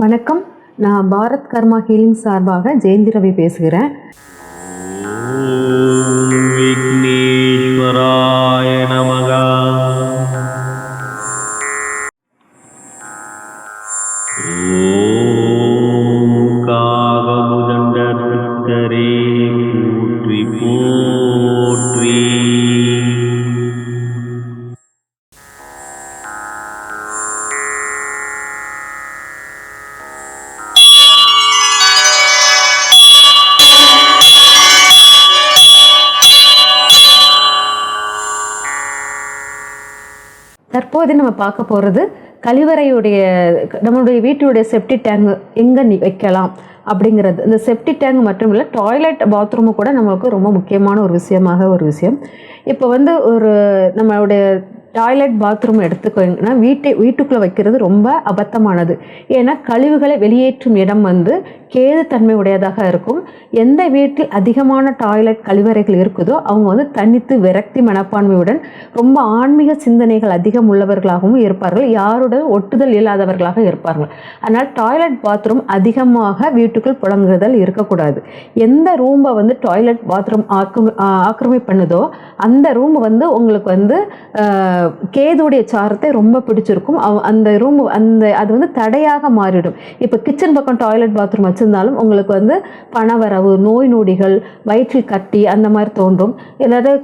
வணக்கம். நான் பாரத் கர்மா ஹீலிங் சார்பாக ஜெயந்தி ரவி பேசுகிறேன். விக்னேஸ்வராய நமகா. ஓ தற்போது நம்ம பார்க்க போகிறது கழிவறையுடைய நம்மளுடைய வீட்டுடைய செப்டி டேங்க் எங்கே வைக்கலாம் அப்படிங்கிறது. இந்த செப்டி டேங்க் மட்டும் இல்லை டாய்லெட் பாத்ரூமு கூட நம்மளுக்கு ரொம்ப முக்கியமான ஒரு விஷயமாக ஒரு விஷயம். இப்போ வந்து ஒரு நம்மளுடைய டாய்லெட் பாத்ரூம் எடுத்துக்கோங்கன்னா வீட்டை வீட்டுக்குள்ளே வைக்கிறது ரொம்ப அபத்தமானது. ஏன்னா கழிவுகளை வெளியேற்றும் இடம் வந்து கேது தன்மை உடையதாக இருக்கும். எந்த வீட்டில் அதிகமான டாய்லெட் கழிவறைகள் இருக்குதோ அவங்க வந்து தனித்து விரக்தி மனப்பான்மையுடன் ரொம்ப ஆன்மீக சிந்தனைகள் அதிகம் உள்ளவர்களாகவும் இருப்பார்கள். யாருடன் ஒட்டுதல் இல்லாதவர்களாக இருப்பார்கள். அதனால் டாய்லெட் பாத்ரூம் அதிகமாக வீட்டுக்குள் புழங்குதல் இருக்கக்கூடாது. எந்த ரூமை வந்து டாய்லெட் பாத்ரூம் ஆக்கிரமி ஆக்கிரமி பண்ணுதோ அந்த ரூம் வந்து உங்களுக்கு வந்து கேதுடைய சாரத்தை ரொம்ப பிடிச்சிருக்கும். அவ- அந்த ரூம் அந்த அது வந்து தடையாக மாறிடும். இப்போ கிச்சன் பக்கம் டாய்லெட் பாத்ரூம் வச்சிருந்தாலும் உங்களுக்கு வந்து பணவரவு நோய் நொடிகள் வயிற்றில் கட்டி அந்த மாதிரி தோன்றும். இல்லாத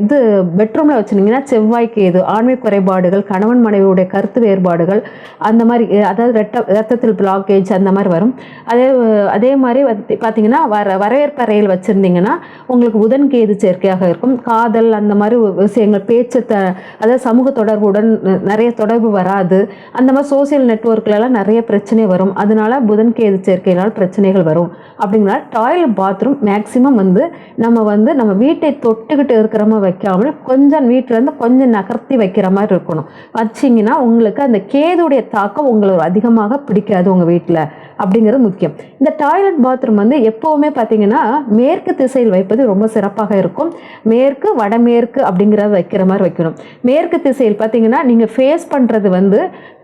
இது பெட்ரூமில் வச்சுருந்தீங்கன்னா செவ்வாய் கேது ஆண்மை குறைபாடுகள் கணவன் மனைவியுடைய கருத்து வேறுபாடுகள் அந்த மாதிரி அதாவது ரெட்ட ரத்தத்தில் பிளாக்கேஜ் அந்த மாதிரி வரும். அதே அதே மாதிரி வந்து பார்த்தீங்கன்னா வர வரவேற்பறையில் வச்சுருந்தீங்கன்னா உங்களுக்கு புதன் கேது சேர்க்கையாக இருக்கும். காதல் அந்த மாதிரி விஷயங்கள் பேச்சு த அதாவது சமூக தொடர்புடன் நிறைய தொடர்பு வராது. அந்த மாதிரி சோசியல் நெட்ஒர்க்லலாம் நிறைய பிரச்சனை வரும். அதனால புதன் கேது சேர்க்கையினால் பிரச்சனைகள் வரும். அப்படிங்கிறனால டாய்லெட் பாத்ரூம் மேக்ஸிமம் வந்து நம்ம வந்து நம்ம வீட்டை தொட்டுக்கிட்டு இருக்கிற மாதிரி வைக்காமல் கொஞ்சம் வீட்டிலேருந்து கொஞ்சம் நகர்த்தி வைக்கிற மாதிரி இருக்கணும். வச்சிங்கன்னா உங்களுக்கு அந்த கேதுடைய தாக்கம் உங்களுக்கு அதிகமாக பிடிக்காது உங்கள் வீட்டில் அப்படிங்கிறது முக்கியம். இந்த டாய்லெட் பாத்ரூம் வந்து எப்போவுமே பார்த்தீங்கன்னா மேற்கு திசையில் வைப்பது ரொம்ப சிறப்பாக இருக்கும். மேற்கு வடமேற்கு அப்படிங்கிறத வைக்கிற மாதிரி வைக்கணும். மேற்கு மேற்கு திசையில் பார்த்தீங்கன்னா நீங்கள் ஃபேஸ் பண்ணுறது வந்து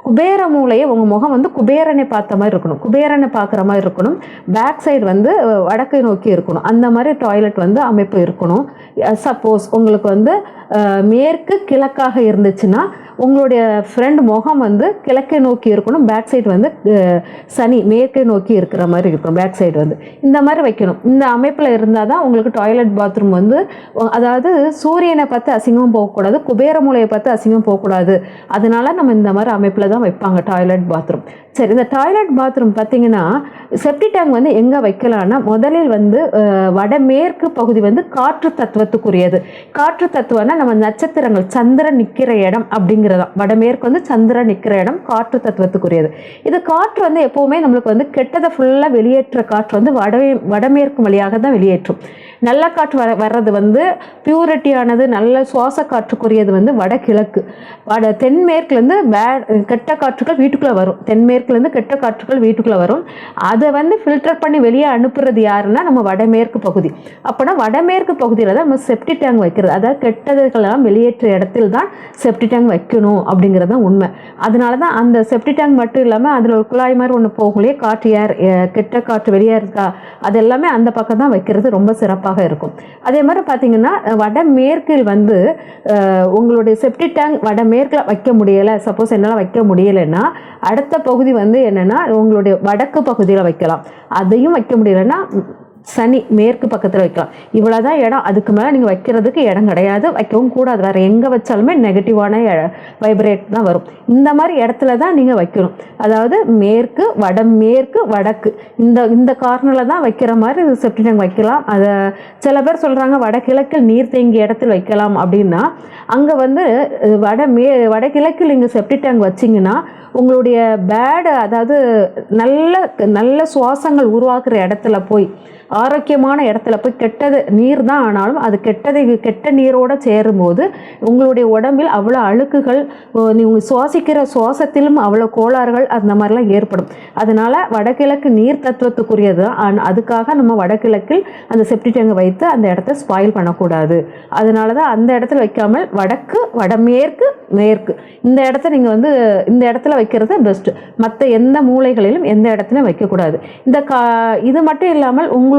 குபேர மூலையை உங்கள் முகம் வந்து குபேரனை பார்த்த மாதிரி இருக்கணும். குபேரனை பார்க்குற மாதிரி இருக்கணும். பேக் சைடு வந்து வடக்கை நோக்கி இருக்கணும். அந்த மாதிரி டாய்லெட் வந்து அமைப்பு இருக்கணும். சப்போஸ் உங்களுக்கு வந்து uh, மேற்கு கிழக்காக இருந்துச்சுன்னா உங்களுடைய ஃப்ரெண்ட் முகம் வந்து கிழக்கை நோக்கி இருக்கணும் பேக் சைடு வந்து uh, சனி மேற்கை நோக்கி இருக்கிற மாதிரி இருக்கணும் பேக் சைடு வந்து. இந்த மாதிரி வைக்கணும். இந்த அமைப்பில் இருந்தால் தான் உங்களுக்கு டாய்லெட் பாத்ரூம் வந்து அதாவது சூரியனை பார்த்து அசிங்கம் போகக்கூடாது குபேர மூலையை பார்த்து அசிங்கம் போகக்கூடாது. அதனால நம்ம இந்த மாதிரி அமைப்பில் தான் வைப்பாங்க டாய்லெட் பாத்ரூம் சரி இந்த டாய்லெட் பாத்ரூம் பார்த்தீங்கன்னா செப்டி டேங்க் வந்து எங்கே வைக்கலாம்னா முதலில் வந்து uh, வடமேற்கு பகுதி வந்து காற்று தத்துவத்துக்குரியது. காற்று தத்துவம்னா நம்ம நட்சத்திரங்கள் சந்திரன் நிற்கிற இடம் அப்படிங்கிறதா. வடமேற்கு வந்து சந்திரன் நிற்கிற இடம் காற்று தத்துவத்துக்குரியது. இது காற்று வந்து எப்போவுமே நம்மளுக்கு வந்து கெட்டதை ஃபுல்லாக வெளியேற்ற காற்று வந்து வடமே வடமேற்கு வழியாக தான் வெளியேற்றும். நல்ல காற்று வர வர்றது வந்து பியூரிட்டியானது நல்ல சுவாச காற்றுக்குரியது வந்து வடகிழக்கு. வட தென்மேற்குலேருந்து வே கெட்ட காற்றுகள் வீட்டுக்குள்ளே வரும். தென்மேற்குலேருந்து கெட்ட காற்றுகள் வீட்டுக்குள்ளே வரும். அதை வந்து ஃபில்டர் பண்ணி வெளியே அனுப்புறது யாருன்னா நம்ம வடமேற்கு பகுதி. அப்போனா வடமேற்கு பகுதியில் தான் நம்ம செப்டி டேங்க் வைக்கிறது. அதாவது கெட்டதுகளெல்லாம் வெளியேற்ற இடத்தில் தான் செப்டி டேங்க் வைக்கணும் அப்படிங்கிறது தான் உண்மை. அதனால தான் அந்த செப்டி டேங்க் மட்டும் இல்லாமல் அதில் ஒரு குழாய் மாதிரி ஒன்று போகலையே காற்று ஏர் கெட்ட காற்று வெளியே இருக்கா அது எல்லாமே அந்த பக்கம் தான் வைக்கிறது ரொம்ப சிறப்பாக இருக்கும். அதே மாதிரி பார்த்தீங்கன்னா வடமேற்கில் வந்து உங்களுடைய செப்டி டேங்க் வடமேற்கில் வைக்க முடியலை. சப்போஸ் என்னால் வைக்க முடியலைன்னா அடுத்த பகுதி வந்து என்னென்னா உங்களுடைய வடக்கு பகுதியில் வைக்கலாம். அதையும் வைக்க முடியலைன்னா சனி மேற்கு பக்கத்தில் வைக்கலாம். இவ்வளோதான் இடம். அதுக்கு மேலே நீங்கள் வைக்கிறதுக்கு இடம் கிடையாது. வைக்கவும் கூடாது. வேறு எங்கே வச்சாலுமே நெகட்டிவான வைப்ரேட் தான் வரும். இந்த மாதிரி இடத்துல தான் நீங்கள் வைக்கணும். அதாவது மேற்கு வடமேற்கு வடக்கு. இந்த இந்த கார்னரில் தான் வைக்கிற மாதிரி செப்டி டேங்க் வைக்கலாம். அதை சில பேர் சொல்கிறாங்க வடகிழக்கில் நீர் தேங்கிய இடத்தில் வைக்கலாம் அப்படின்னா அங்கே வந்து வட மே வடகிழக்கில் நீங்கள் செப்டி டேங்க் வச்சிங்கன்னா உங்களுடைய பேடு அதாவது நல்ல நல்ல சுவாசங்கள் உருவாக்குற இடத்துல போய் ஆரோக்கியமான இடத்துல போய் கெட்டது நீர் தான் ஆனாலும் அது கெட்டதை கெட்ட நீரோட சேரும்போது உங்களுடைய உடம்பில் அவ்வளோ அழுக்குகள் நீங்கள் சுவாசிக்கிற சுவாசத்திலும் அவ்வளோ கோளாறுகள் அந்த மாதிரிலாம் ஏற்படும். அதனால் வடகிழக்கு நீர் தத்துவத்துக்குரியது தான். அதுக்காக நம்ம வடகிழக்கில் அந்த செப்டி டேங்கை வைத்து அந்த இடத்த ஸ்பாயில் பண்ணக்கூடாது. அதனால தான் அந்த இடத்துல வைக்காமல் வடக்கு வடமேற்கு மேற்கு. இந்த இடத்த நீங்கள் வந்து இந்த இடத்துல வைக்கிறது பெஸ்ட்டு மற்ற எந்த மூலைகளிலும் எந்த இடத்துலையும் வைக்கக்கூடாது. இந்த கா இது மட்டும் இல்லாமல் உங்களுடைய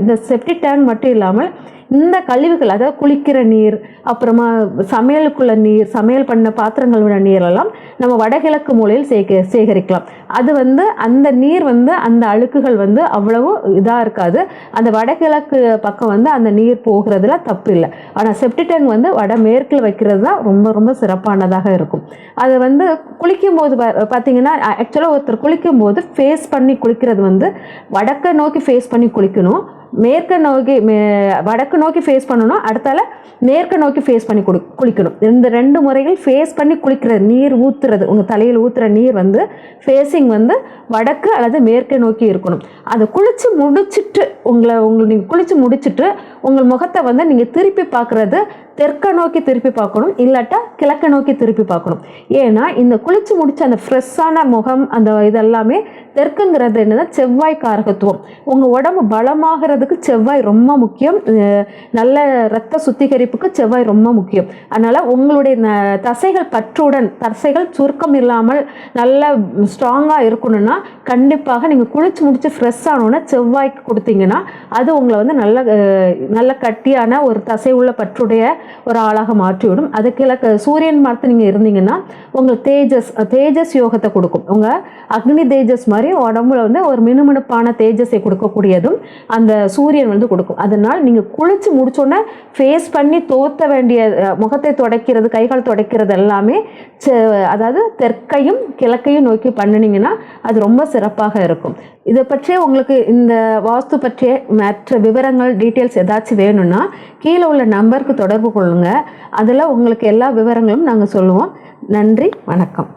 இந்த செப்டி டேங்க் மட்டும் இல்லாமல் இந்த கழிவுகள் அதாவது குளிக்கிற நீர் அப்புறமா சமையலுக்குள்ள நீர் சமையல் பண்ண பாத்திரங்களோட நீரெல்லாம் நம்ம வடகிழக்கு மூலையில் சேக சேகரிக்கலாம். அது வந்து அந்த நீர் வந்து அந்த அழுக்குகள் வந்து அவ்வளவு இதாக இருக்காது. அந்த வடகிழக்கு பக்கம் வந்து அந்த நீர் போகிறதுல தப்பு இல்லை. ஆனால் செப்டி டேங்க் வந்து வடமேற்கில் வைக்கிறது தான் ரொம்ப ரொம்ப சிறப்பானதாக இருக்கும். அது வந்து குளிக்கும் போது பார்த்தீங்கன்னா ஆக்சுவலாக ஒருத்தர் குளிக்கும்போது ஃபேஸ் பண்ணி குளிக்கிறது வந்து வடக்கை நோக்கி ஃபேஸ் பண்ணி குளிக்கணும். மேற்க நோக்கி மே- வடக்கு நோக்கி ஃபேஸ் பண்ணணும் அடுத்தால மேற்க நோக்கி ஃபேஸ் பண்ணி குளி குளிக்கணும். இந்த ரெண்டு முறைகள் ஃபேஸ் பண்ணி குளிக்கிறது நீர் ஊற்றுறது உங்கள் தலையில் ஊத்துற நீர் வந்து ஃபேஸிங் வந்து வடக்கு அல்லது மேற்கை நோக்கி இருக்கணும். அதை குளித்து முடிச்சுட்டு உங்களை உங்களை நீங்கள் குளித்து முடிச்சிட்டு உங்கள் முகத்தை வந்து நீங்கள் திருப்பி பார்க்குறது தெற்கை நோக்கி திருப்பி பார்க்கணும் இல்லாட்டா கிழக்க நோக்கி திருப்பி பார்க்கணும். ஏன்னா இந்த குளிச்சு முடிச்ச அந்த ஃப்ரெஷ்ஷான முகம் அந்த இதெல்லாமே தெற்குங்கிறது என்னன்னா செவ்வாய் காரகத்துவம். உங்கள் உடம்பு பலமாகிறதுக்கு செவ்வாய் ரொம்ப முக்கியம். நல்ல ரத்த சுத்திகரிப்புக்கு செவ்வாய் ரொம்ப முக்கியம். அதனால் உங்களுடைய ந- தசைகள் பற்றுடன் தசைகள் சுருக்கம் இல்லாமல் நல்ல ஸ்ட்ராங்காக இருக்கணும்னா கண்டிப்பாக நீங்கள் குளிச்சு முடிச்சு ஃப்ரெஷ் ஆனோன்னா செவ்வாய்க்கு கொடுத்தீங்கன்னா அது உங்களை வந்து நல்ல நல்ல கட்டியான ஒரு தசை உள்ள பற்றுடைய ஒரு ஆளாக மாற்றிவிடும். அது கிழக்கு சூரியன் பார்த்து நீங்கள் இருந்தீங்கன்னா உங்களுக்கு தேஜஸ் தேஜஸ் யோகத்தை கொடுக்கும். உங்கள் அக்னி தேஜஸ் மாதிரி உடம்புல வந்து ஒரு மினுமினுப்பான தேஜஸை கொடுக்கக்கூடியதும் அந்த சூரியன் வந்து கொடுக்கும். அதனால் நீங்கள் குளிச்சு முடிச்சோன்னே ஃபேஸ் பண்ணி தோத்த வேண்டிய முகத்தை துடைக்கிறது கைகால் துடைக்கிறது எல்லாமே அதாவது தெற்கையும் கிழக்கையும் நோக்கி பண்ணினீங்கன்னா அது ரொம்ப சிறப்பாக இருக்கும். இதை பற்றிய உங்களுக்கு இந்த வாஸ்து பற்றிய மற்ற விவரங்கள் டீட்டெயில்ஸ் ஏதாச்சும் வேணும்னா கீழே உள்ள நம்பருக்கு தொடர்பு கொள்ளுங்கள் அதில் உங்களுக்கு எல்லா விவரங்களும் நாங்கள் சொல்லுவோம். நன்றி வணக்கம்.